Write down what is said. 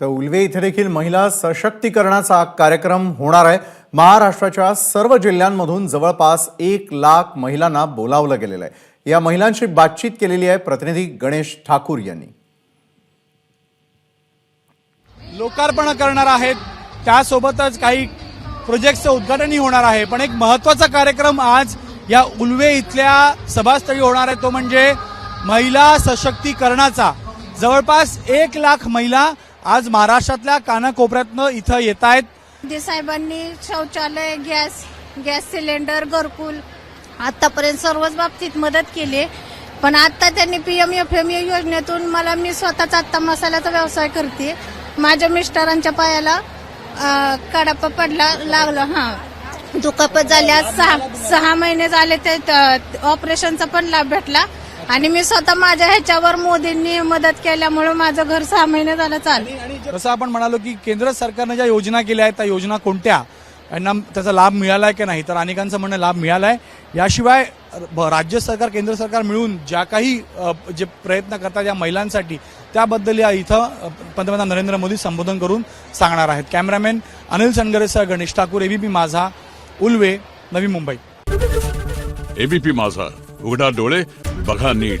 तर उलवे इथे देखील महिला सशक्तीकरणाचा कार्यक्रम होणार आहे. महाराष्ट्राच्या सर्व जिल्ह्यांमधून जवळपास एक लाख महिलांना बोलावलं गेलेलं आहे. या महिलांशी बातचीत केलेली आहे प्रतिनिधी गणेश ठाकूर यांनी. लोकार्पण करणार आहेत. त्यासोबतच काही प्रोजेक्टचं उद्घाटनही होणार आहे. पण एक महत्त्वाचा कार्यक्रम आज या उलवे इथल्या सभास्थळी होणार आहे. तो म्हणजे महिला सशक्तीकरणाचा. जवळपास एक लाख महिला आज महाराष्ट्रातल्या कानाकोपऱ्यातनं इथं येत आहेत. साहेबांनी शौचालय गॅस गॅस सिलेंडर घरकुल आतापर्यंत सर्वच बाबतीत मदत केली पण आता त्यांनी पीएम एफ एम योजनेतून मला मी स्वतःचा आत्ता मसाल्याचा व्यवसाय करते. माझ्या मिस्टरांच्या पायाला कडापा पडला लागला हा. दुखापत झाल्या सहा सहा महिने झाले ते ऑपरेशनचा पण लाभ भेटला. आणि मी स्वतः माझ्या ह्याच्यावर मोदींनी मदत केल्यामुळे माझं घर सहा महिने झालं चालू. जसं आपण म्हणालो की केंद्र सरकारनं ज्या योजना केल्या आहेत त्या योजना कोणत्या? यांना त्याचा लाभ मिळालाय की नाही? तर अनेकांचं म्हणणं लाभ मिळालाय. याशिवाय ब- राज्य सरकार केंद्र सरकार मिळून ज्या काही जे प्रयत्न करतात या महिलांसाठी त्याबद्दल या इथं पंतप्रधान नरेंद्र मोदी संबोधन करून सांगणार आहेत. कॅमेरामॅन अनिल सनगरेसह गणेश ठाकूर एबीपी माझा उल्वे नवी मुंबई. एबीपी माझा उघडा डोळे बघा नीट.